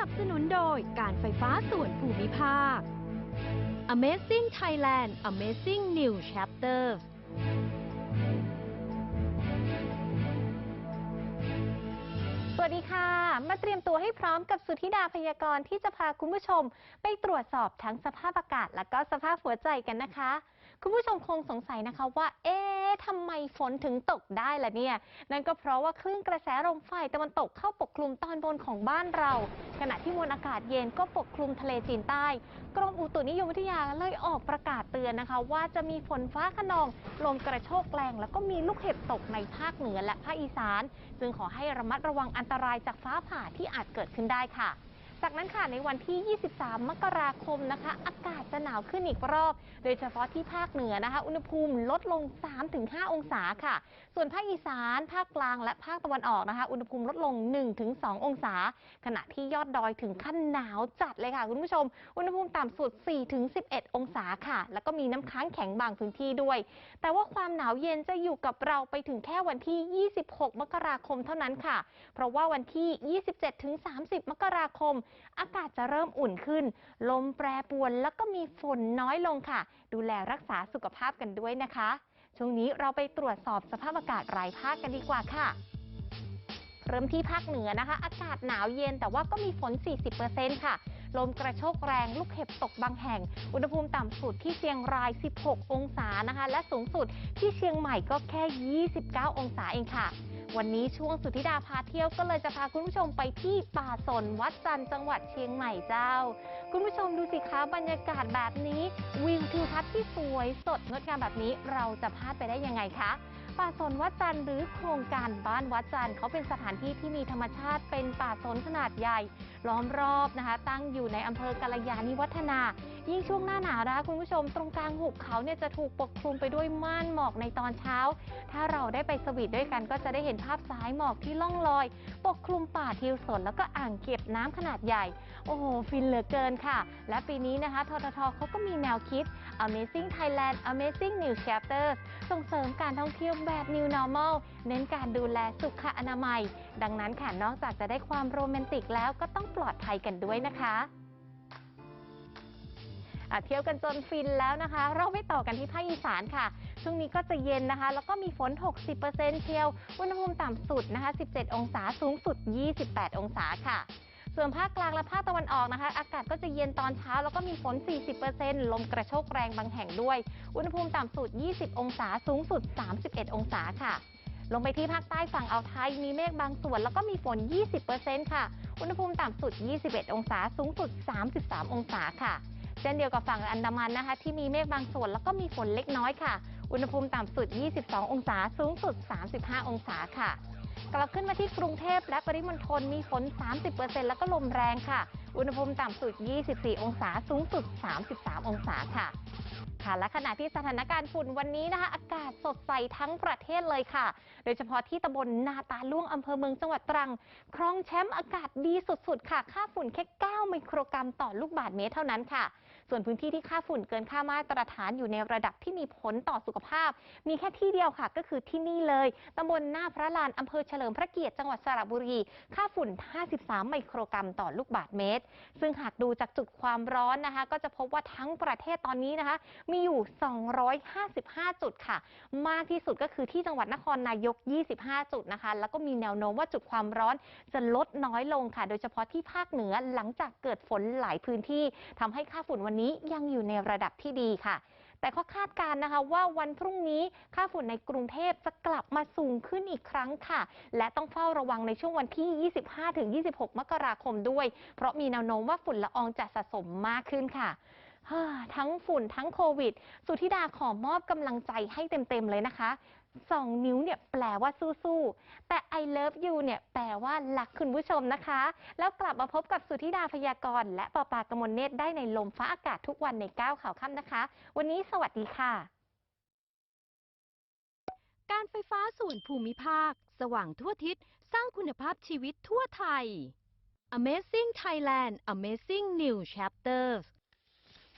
นับสนุนโดยการไฟฟ้าส่วนภูมิภาค Amazing Thailand Amazing New Chapters สวัสดีค่ะ มาเตรียมตัวให้พร้อมกับสุธิดาพยากรณ์ที่จะพาคุณผู้ชม ไปตรวจสอบทั้งสภาพอากาศและก็สภาพหัวใจกันนะคะ คุณผู้ชมคงสงสัยนะคะว่า เอ๊ะทำไมฝนถึงตกได้ล่ะเนี่ย นั่นก็เพราะว่าคลื่นกระแสลมฝ่ายตะวันตกเข้าปกคลุมตอนบนของบ้านเรา ขณะที่มวลอากาศเย็นก็ปกคลุมทะเลจีนใต้ กรมอุตุนิยมวิทยาเลยออกประกาศเตือนนะคะ ว่าจะมีฝนฟ้าขนอง ลมกระโชกแรง แล้วก็มีลูกเห็บตกในภาคเหนือและภาคอีสาน จึงขอให้ระมัดระวังอันตรายจากฟ้าผ่าที่อาจเกิดขึ้นได้ค่ะ จากนั้นค่ะในวันที่ 23 มกราคมนะคะ อากาศจะหนาวขึ้นอีกรอบ โดยเฉพาะที่ภาคเหนือนะคะ อุณหภูมิลดลง 3-5 องศาค่ะ ส่วนภาคอีสาน ภาคกลางและภาคตะวันออกนะคะ อุณหภูมิลดลง 1-2 องศา ขณะที่ยอดดอยถึงขั้นหนาวจัดเลยค่ะ คุณผู้ชม อุณหภูมิต่ำสุด 4-11 องศาค่ะ แล้วก็มีน้ำค้างแข็งบางพื้นที่ด้วย แต่ว่าความหนาวเย็นจะอยู่กับเราไปถึงแค่วันที่ 26 มกราคมเท่านั้นค่ะ เพราะว่าวันที่ 27-30 มกราคมอากาศจะเริ่มอุ่นขึ้น ลมแปรปรวนแล้วก็มีฝนน้อยลงค่ะ ดูแลรักษาสุขภาพกันด้วยนะคะ ช่วงนี้เราไปตรวจสอบสภาพอากาศรายภาคกันดีกว่าค่ะเริ่มที่ภาคเหนือนะคะ อากาศหนาวเย็นแต่ว่าก็มีฝน 40%ค่ะ ลมกระโชกแรงลูกเห็บตกบางแห่ง อุณหภูมิต่ำสุดที่เชียงราย 16 องศานะคะ และสูงสุดที่เชียงใหม่ก็แค่ 29 องศาเองค่ะ วันนี้ช่วงสุธิดาพาเที่ยวก็เลยจะพาคุณผู้ชมไปที่ป่าสนวัดจันทร์จังหวัดเชียงใหม่เจ้า คุณผู้ชมดูสิคะบรรยากาศแบบนี้วิวทิวทัศน์ที่สวยสดงดงามแบบนี้เราจะพลาดไปได้ยังไงคะป่าสนวัดจันทร์หรือโครงการบ้านวัดจันทร์เขาเป็นสถานที่ที่มีธรรมชาติเป็นป่าสนขนาดใหญ่ล้อมรอบนะคะ ตั้งอยู่ในอำเภอกาลยานิวัฒนา ยิ่งช่วงหน้าหนาวนะคะคุณผู้ชมตรงกลางหุบเขาเนี่ยจะถูกปกคลุมไปด้วยม่านหมอกในตอนเช้า ถ้าเราได้ไปสวีทด้วยกันก็จะได้เห็นภาพสายหมอกที่ล่องลอย ปกคลุมป่าทิวสนแล้วก็อ่างเก็บน้ำขนาดใหญ่ โอ้โห ฟินเหลือเกินค่ะ และปีนี้นะคะทททเขาก็มีแนวคิด Amazing Thailand Amazing New Chapters ส่งเสริมการท่องเที่ยวแบบ New Normal เน้นการดูแลสุขอนามัย ดังนั้นค่ะนอกจากจะได้ความโรแมนติกแล้วก็ต้องปลอดภัยกันด้วยนะคะอะเที่ยวกันจนฟินแล้วนะคะ เราไปต่อกันที่ภาคอีสานค่ะ ช่วงนี้ก็จะเย็นนะคะ แล้วก็มีฝน 60%เชียว อุณหภูมิต่ำสุดนะคะ 17 องศา สูงสุด 28 องศาค่ะ ส่วนภาคกลางและภาคตะวันออกนะคะ อากาศก็จะเย็นตอนเช้า แล้วก็มีฝน 40%ลมกระโชกแรงบางแห่งด้วย อุณหภูมิต่ำสุด 20 องศา สูงสุด 31 องศาค่ะ ลงไปที่ภาคใต้ฝั่งอ่าวไทย มีเมฆบางส่วน แล้วก็มีฝน 20%ค่ะ อุณหภูมิต่ำสุด 21 องศา สูงสุด 33 องศาค่ะ เช่นเดียวกับฝั่งอันดามันนะคะ ที่มีเมฆบางส่วนแล้วก็มีฝนเล็กน้อยค่ะ อุณหภูมิต่ำสุด 22 องศา สูงสุด 35 องศาค่ะ กลับขึ้นมาที่กรุงเทพและปริมณฑลมีฝน 30%แล้วก็ลมแรงค่ะ อุณหภูมิต่ำสุด 24 องศา สูงสุด 33 องศาค่ะ ค่ะและขณะที่สถานการณ์ฝุ่นวันนี้นะคะ อากาศสดใสทั้งประเทศเลยค่ะ โดยเฉพาะที่ตำบลนาตาล่วงอำเภอเมืองจังหวัดตรัง ครองแชมป์อากาศดีสุดๆ ค่ะ ค่าฝุ่นแค่9มิโครกรัมต่อลูกบาศก์เมตรเท่านั้นค่ะ ส่วนพื้นที่ที่ค่าฝุ่นเกินค่ามาตรฐานอยู่ในระดับที่มีผลต่อสุขภาพ มีแค่ที่เดียวค่ะ ก็คือที่นี่เลยตำบลหน้าพระลานอำเภอเฉลิมพระเกียรติจังหวัดสระบุรี ค่าฝุ่น 53มิโครกรัมต่อลูกบาศก์เมตร ซึ่งหากดูจากจุดความร้อนนะคะ ก็จะพบว่าทั้งประเทศตอนนี้นะคะมีอยู่ 255 จุดค่ะ มากที่สุดก็คือที่จังหวัดนครนายก 25 จุดนะคะ แล้วก็มีแนวโน้มว่าจุดความร้อนจะลดน้อยลงค่ะ โดยเฉพาะที่ภาคเหนือหลังจากเกิดฝนหลายพื้นที่ทำให้ค่าฝุ่นวันนี้ยังอยู่ในระดับที่ดีค่ะแต่ก็คาดการณ์นะคะว่าวันพรุ่งนี้ค่าฝุ่นในกรุงเทพจะกลับมาสูงขึ้นอีกครั้งค่ะ และต้องเฝ้าระวังในช่วงวันที่ 25-26 มกราคมด้วย เพราะมีแนวโน้มว่าฝุ่นละอองจะสะสมมากขึ้นค่ะ ทั้งฝุ่นทั้งโควิด สุธิดาขอมอบกำลังใจให้เต็มๆเลยนะคะสองนิ้วเนี่ยแปลว่าสู้ๆ แต่ I love you เนี่ยแปลว่ารักคุณผู้ชมนะคะ แล้วกลับมาพบกับสุธิดาพยากรณ์และปอปากมลเนตรได้ในลมฟ้าอากาศทุกวันในก้าวข่าวค่ำนะคะ วันนี้สวัสดีค่ะ การไฟฟ้าส่วนภูมิภาค สว่างทั่วทิศ สร้างคุณภาพชีวิตทั่วไทย Amazing Thailand Amazing New Chapters